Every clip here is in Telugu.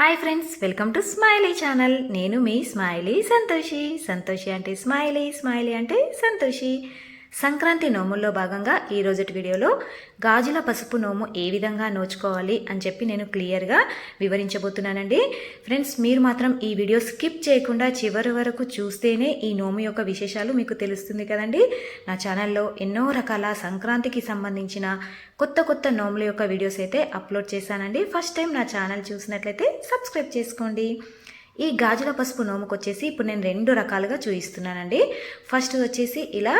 Hi friends welcome to Smiley channel నేను మీ స్మైలీ సంతోషి. సంతోషి అంటే స్మైలీ స్మైలీ అంటే సంతోషి. సంక్రాంతి నోముల్లో భాగంగా ఈ రోజుటి వీడియోలో గాజుల పసుపు నోము ఏ విధంగా నోచుకోవాలి అని చెప్పి నేను క్లియర్గా వివరించబోతున్నానండి. ఫ్రెండ్స్ మీరు మాత్రం ఈ వీడియో స్కిప్ చేయకుండా చివరి వరకు చూస్తేనే ఈ నోము యొక్క విశేషాలు మీకు తెలుస్తుంది కదండి. నా ఛానల్లో ఎన్నో రకాల సంక్రాంతికి సంబంధించిన కొత్త కొత్త నోముల యొక్క వీడియోస్ అయితే అప్లోడ్ చేశానండి. ఫస్ట్ టైం నా ఛానల్ చూసినట్లయితే సబ్స్క్రైబ్ చేసుకోండి. ఈ గాజుల పసుపు నోముకు వచ్చేసి ఇప్పుడు నేను రెండు రకాలుగా చూపిస్తున్నానండి ఫస్ట్ వచ్చేసి ఇలా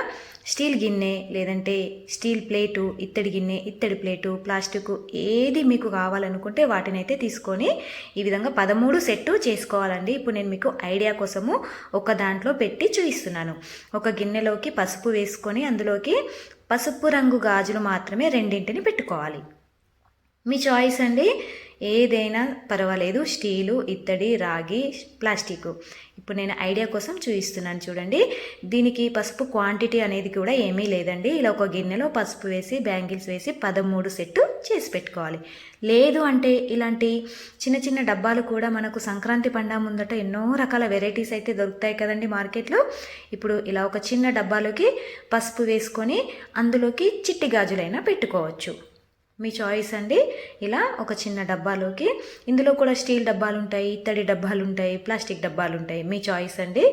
స్టీల్ గిన్నె లేదంటే స్టీల్ ప్లేటు ఇత్తడి గిన్నె ఇత్తడి ప్లేటు ప్లాస్టిక్ ఏది మీకు కావాలనుకుంటే వాటిని అయితే తీసుకొని ఈ విధంగా పదమూడు సెట్టు చేసుకోవాలండి. ఇప్పుడు నేను మీకు ఐడియా కోసము ఒక దాంట్లో పెట్టి చూపిస్తున్నాను ఒక గిన్నెలోకి పసుపు వేసుకొని అందులోకి పసుపు రంగు గాజులు మాత్రమే రెండింటిని పెట్టుకోవాలి. మీ చాయిస్ అండి. ఏదైనా పర్వాలేదు స్టీలు ఇత్తడి రాగి ప్లాస్టిక్. ఇప్పుడు నేను ఐడియా కోసం చూపిస్తున్నాను చూడండి. దీనికి పసుపు క్వాంటిటీ అనేది కూడా ఏమీ లేదండి. ఇలా ఒక గిన్నెలో పసుపు వేసి బ్యాంగిల్స్ వేసి పదమూడు సెట్టు చేసి పెట్టుకోవాలి. లేదు అంటే ఇలాంటి చిన్న చిన్న డబ్బాలు కూడా మనకు సంక్రాంతి పండుగ ముందట ఎన్నో రకాల వెరైటీస్ అయితే దొరుకుతాయి కదండి మార్కెట్లో. ఇప్పుడు ఇలా ఒక చిన్న డబ్బాలోకి పసుపు వేసుకొని అందులోకి చిట్టి గాజులైనా పెట్టుకోవచ్చు. మీ చాయిస్ అండి. ఇలా ఒక చిన్న డబ్బాలోకి ఇందులో కూడా స్టీల్ డబ్బాలు ఉంటాయి ఇత్తడి డబ్బాలు ఉంటాయి ప్లాస్టిక్ డబ్బాలు ఉంటాయి మీ చాయిస్ అండి.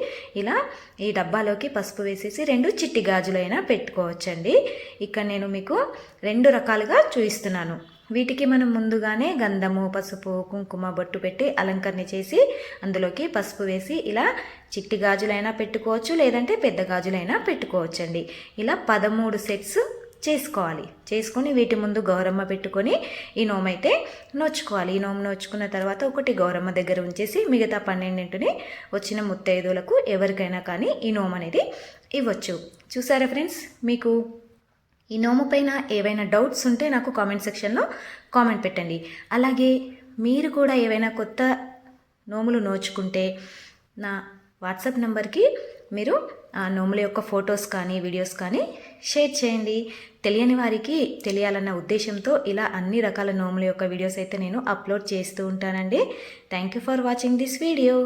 ఇలా ఈ డబ్బాలోకి పసుపు వేసేసి రెండు చిట్టి గాజులైనా పెట్టుకోవచ్చండి. ఇక్కడ నేను మీకు రెండు రకాలుగా చూపిస్తున్నాను. వీటికి మనం ముందుగానే గంధము పసుపు కుంకుమ బొట్టు పెట్టి అలంకరణ చేసి అందులోకి పసుపు వేసి ఇలా చిట్టి గాజులైనా పెట్టుకోవచ్చు లేదంటే పెద్ద గాజులైనా పెట్టుకోవచ్చండి. ఇలా పదమూడు సెట్స్ చేసుకోవాలి. చేసుకొని వీటి ముందు గౌరమ్మ పెట్టుకొని ఈ నోము అయితే నోచుకోవాలి. ఈ నోము నోచుకున్న తర్వాత ఒకటి గౌరమ్మ దగ్గర ఉంచేసి మిగతా పన్నెండింటిని వచ్చిన ముత్తైదులకు ఎవరికైనా కానీ ఈ నోము అనేది ఇవ్వచ్చు. చూసారా ఫ్రెండ్స్ మీకు? ఈ నోము పైన ఏవైనా డౌట్స్ ఉంటే నాకు కామెంట్ సెక్షన్లో కామెంట్ పెట్టండి. అలాగే మీరు కూడా ఏవైనా కొత్త నోములు నోచుకుంటే నా వాట్సాప్ నెంబర్కి మీరు ఆ నోముల యొక్క ఫొటోస్ కానీ వీడియోస్ కానీ షేర్ చేయండి. తెలియని వారికి తెలియాలన్న ఉద్దేశంతో ఇలా అన్ని రకాల నోముల యొక్క వీడియోస్ అయితే నేను అప్లోడ్ చేస్తూ ఉంటానండి. Thank you for watching this video